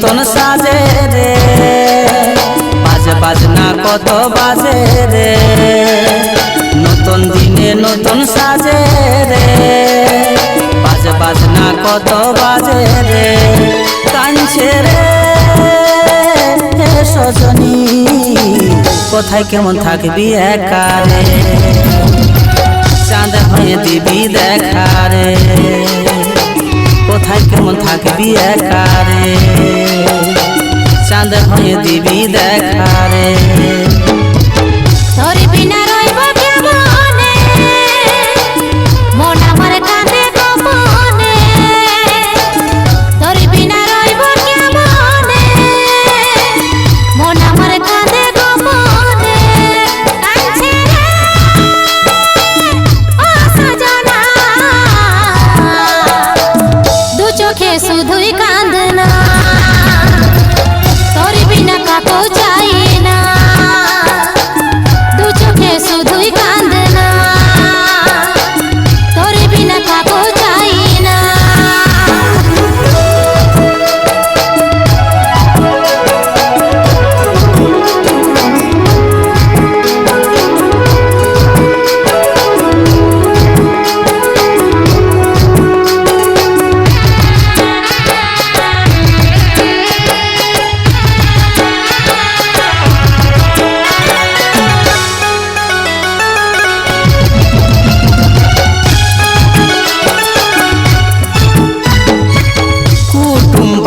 সাজে রে। বাজে বাজনা কত বাজে রে। নতুন দিনে নতুন সাজে রে। বাজে বাজনা কত বাজে রে। কাঞ্ছে রে। সজনী, কোথায় কেমন থাকবি একারে চাঁদ হয়ে দিবি দেখারে কোথায় কেমন থাকবি একারে চাঁদ হয়ে দিবি দেখারে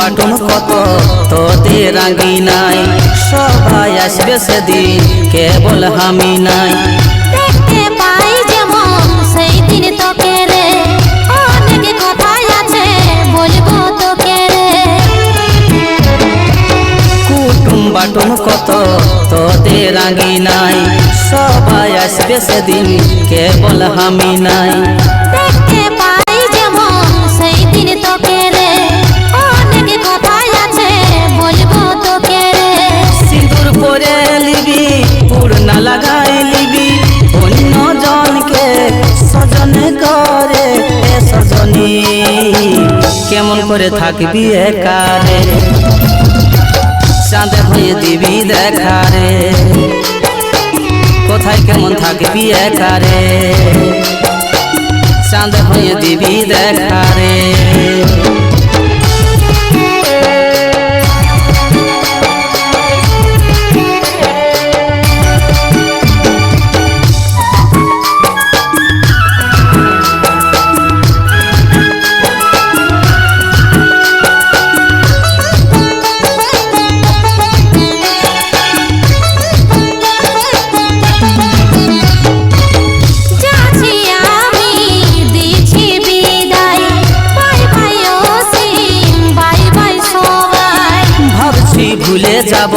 বাটুম কত তোদের রাগি নাই। সবাই আসবে সেদিন কেবল আমি নাই। দেখতে পাই যেমন সেই দিন তোকে রে। অনেক কথাই আছে বলব তোকে রে। কুটুম বাটুম কত তোদের রাগি নাই। সবাই আসবে সেদিন কেবল আমি নাই। করে থাকবি একারে। চাঁদে হয়ে দিবি দেখারে। কোথায় কেমন থাকবি একারে। চাঁদে হয়ে দিবি দেখারে। যাব।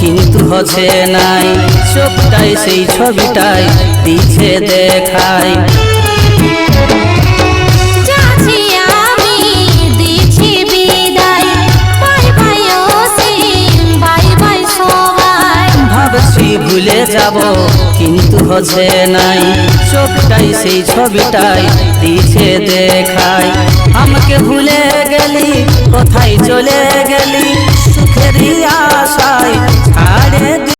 কিন্তু হচ্ছে নাই চোখটাই সেই ছবিটাই দিছে ভাবছি ভুলে যাব কিন্তু হচ্ছে নাই চোখটাই সেই ছবিটাই দিছে দেখাই। আমাকে ভুলে গেলি কোথায় চলে গেলি।